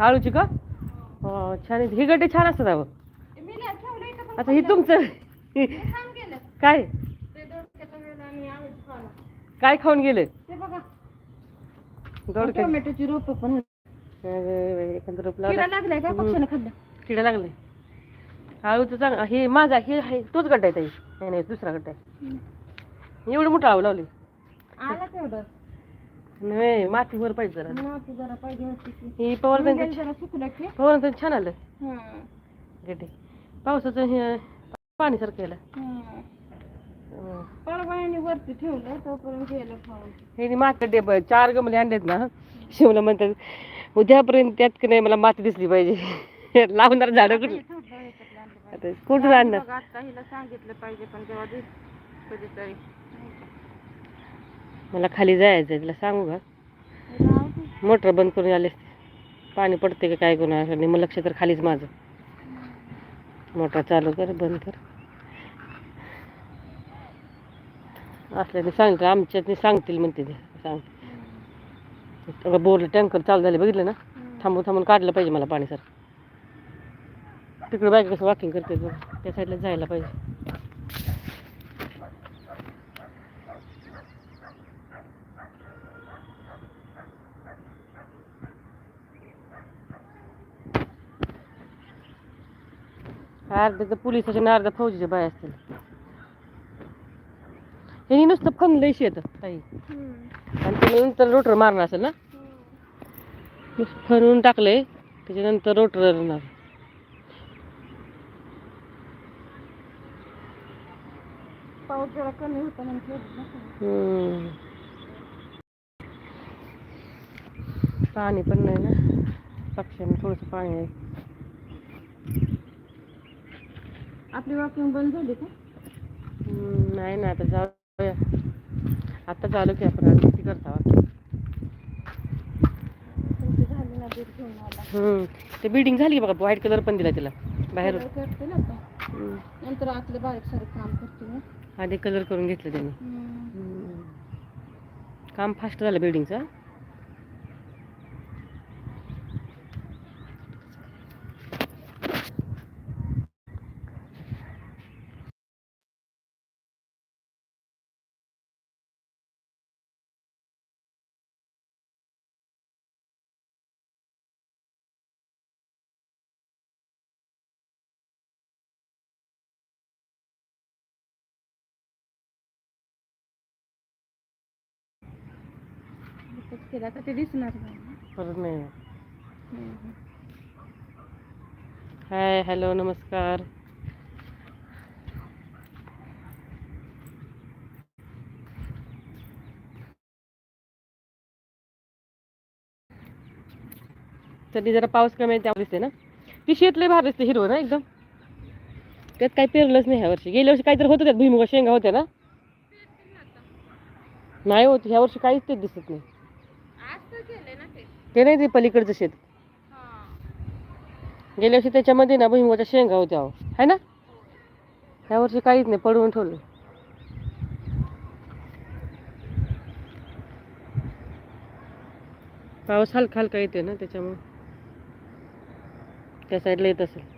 आळूची का? हो छान. ही गड्डे छान असतात अहो आता ही तुमचं काय. काय खाऊन गेले? टोमॅटोची रोप पण. एखादं रोप लागलाय का. पक्षानं खाल्लं. किडा लागले आळूचं चांग हे माझा हे आहे तोच गड्डा आहे ताई. नाही नाही दुसरा गड्डा आहे. एवढं मोठं आळू लावली आला तेवढं. नाही मातीवर पाहिजे जरा माती जरा पाहिजे होती की. ही पवार जरा सुकलं की पवार छान आलं हम्म. गड्डे पावसाचं हे पाणी सारखं यायला. हं. पळवायाने वरती ठेवलं तोपर्यंत गेलं खाऊन हे चार गमले आणलेत ना शिवला म्हणतात उद्यापर्यंत त्यात की नाही मला माती दिसली पाहिजे लावणार झाडं कुठली हे बाहेर. आता कुठून आणणार आता हिला सांगितलं पाहिजे पण तेव्हा दिस कधीतरी मला खाली जायचं आहे तिला सांगू का? मोटर बंद करून आले पाणी पडते का काय कोणा मग लक्ष तर खालीच माझं. मोटर चालू कर बंद कर. असल्याने सांगितलं आमच्यात सांगतील म्हणते ते. सांग बोरला टँकर चालू झाले बघितलं ना? थांबून थांबून काढलं पाहिजे मला पाणी सर तिकडे बायका कसं वॉकिंग करते त्या साईडला जायला पाहिजे. अर्ध्या तर पोलिसाच्या आणि अर्ध्या फौजीच्या बाय असतील हे नुसतं फनलंय शेत ताई. आणि नंतर रोटर मारणार असेल ना फनवून टाकलंय त्याच्यानंतर रोटर मारणार पाऊस जरा कमी होता म्हणून. पाणी पण नाही ना पक्ष्यांना थोडंसं पाणी आहे आपली वॉकिंग बंद झाली का? नाही ना आता जाऊया आता चालू की आपण आणि किती करता हम्म. ते बिल्डिंग झाली बघा व्हाईट कलर पण दिला तिला करते ना हम्म. नंतर आतले बारीक सारे काम करते आधी कलर करून घेतलं त्यांनी. काम फास्ट झालं बिल्डिंगचं केलं आता ते दिसणार नाही परत नाही. हम्म. हाय हॅलो नमस्कार. तरी जरा पाऊस कमी आहे त्यावर दिसते ना? ती शेत लय भारी दिसते हिरवं ना एकदम. त्यात काही पेरलंच नाही ह्या वर्षी. गेल्या वर्षी काहीतरी होतं त्यात भुईमुगा शेंगा होत्या ना? नाही होत. ह्या वर्षी काहीच तेच दिसत नाही. तर ते नाही ते पलीकडचं शेत. गेल्या वर्षी त्याच्यामध्ये ना भुईमुगाच्या शेंगा होत्या है ना? ह्या वर्षी काहीच नाही पडवून ठेवलं. पाऊस हलका हलका येते ना त्याच्यामुळे. त्या साईडला येत असेल.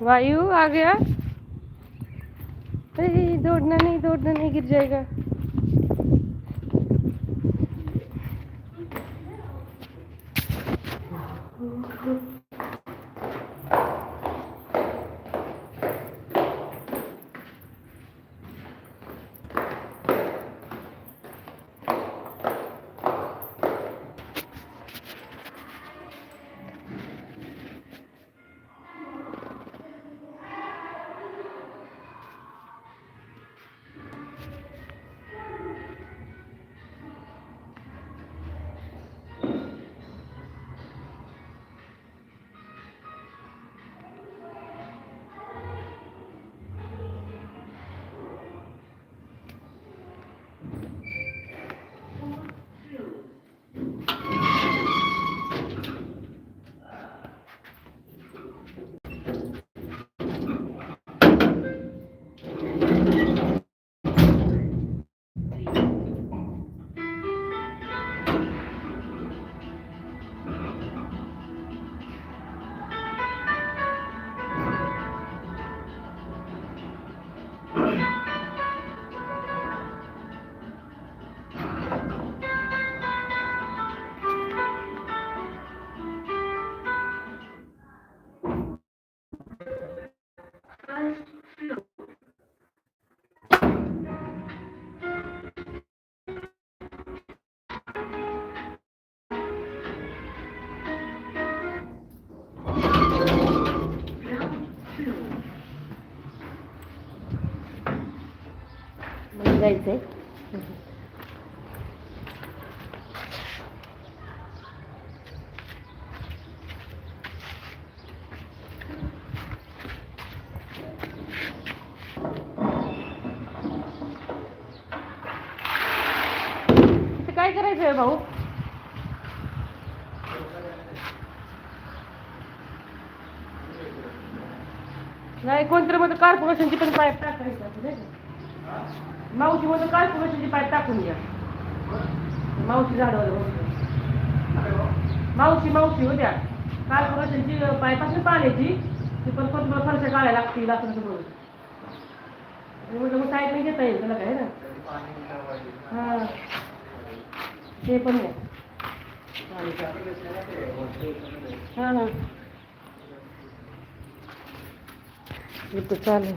वायु आ गया। अरे दौड़ना नहीं दौड़ना नहीं गिर जाएगा। ते काय करायचं आहे भाऊ? नाही कोणतरी मध्ये कार्पोरेशनची पण पाईप टाकायचं मावशी नाही का? मावशी पाय टाकून घ्या मावशी झाडावर बसली. मावशी मावशी होत्या कार्पोरेशनची पाईप पायपासून पाण्याची ती पण कोणत्या खर्च काढायला लागतील असं तसं बोलत. मग साईड नाही घेता येईल त्याला काय ना? हां. ते पण नाही हां चालेल.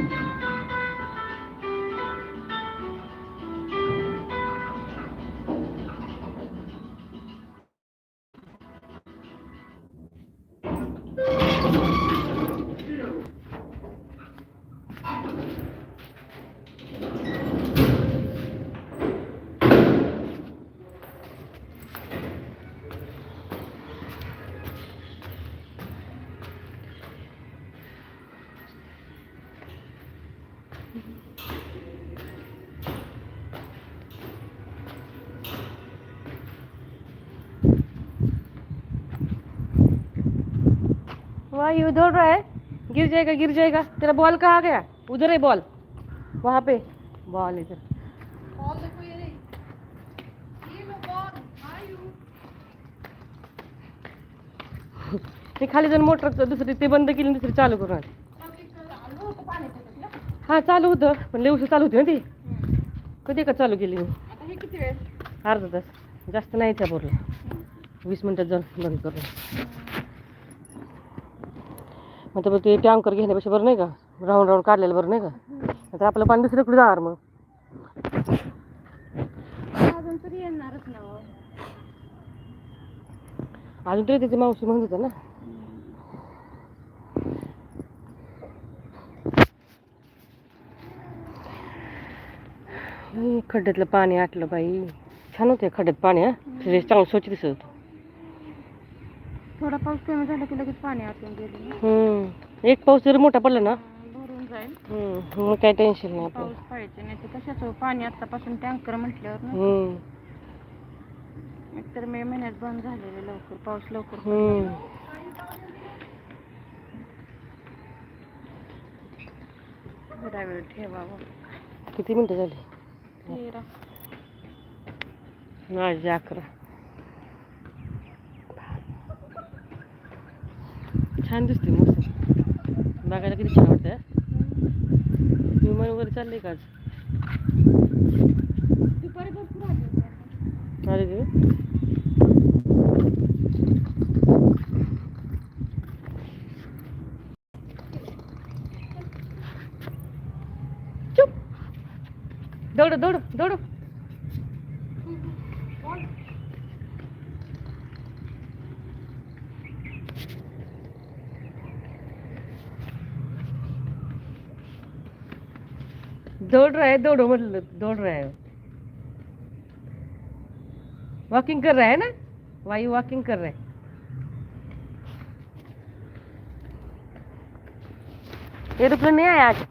इथं चालेल वायु दौड़ रहा है। गिर जाएगा गिर जाएगा। तेरा बॉल कहाँ गया? उधर है बॉल। वहाँ पे। बॉल इधर। बॉल देखो ये ये लो बॉल आयु ते खाली जाऊन मोटर दुसरी ते बंद केली दुसरी चालू करून. हा चालू होतं पण लय उशीर चालू होती ना ती. कधी का चालू केली मी? अर्धा तास. जास्त नाही त्या बोरला वीस मिनिटात जाऊन बंद करून. मग तर ते टँकर घेण्यापेक्षा बरं नाही का? राऊंड राऊंड काढलेलं बरं नाही का? तर आपलं पाणी दुसरीकडे जाणार मग. अजून तरी येणारच ना हो. अजून तरी त्याची मावशी म्हणत होत्या ना. खड्ड्यातलं पाणी आटलं बाई. छान होते खड्ड्यात पाणी हा. चांगलं स्वच्छ दिसत होतं. थोडा पाऊस कमी झाला की लगेच पाणी आतून गेलं. हम्म. एक पाऊस जरी मोठा पडला ना भरून जाईल हम्म. मग काय टेन्शन नाही पाऊस पाहिजे नाही तर कशाचं पाणी आतापासून टँकर म्हटल्यावर ना हम्म. एकतर मे महिन्यात बंद झालेले लवकर पाऊस लवकर हम्म. जरा वेळ ठेवावं किती मिनिटं झाली तेरा माझे अकरा छान दिसते मस्त. बघायला किती छान वाटतं विमान वगैरे चाललंय का आज? अरे देव. चुप. दौड दौड दौड. दौड़ रहा है, दौड़ो मतलब दौड़ रहा है। वॉकिंग कर रहा है ना? वायु वॉकिंग कर रहा? है एरोप्लेन नहीं आया आज?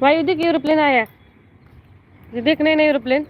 वायु देख एरोप्लेन आया ये देख नहीं एरोप्लेन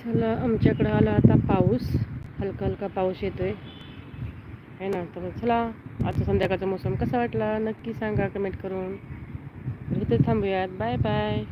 चला आमच्याकडं आला आता पाऊस. हलका हलका पाऊस येतोय. आहे ना? तर चला आता संध्याकाळचा मोसम कसा वाटला? नक्की सांगा कमेंट करून. तर इथे थांबूयात. Bye bye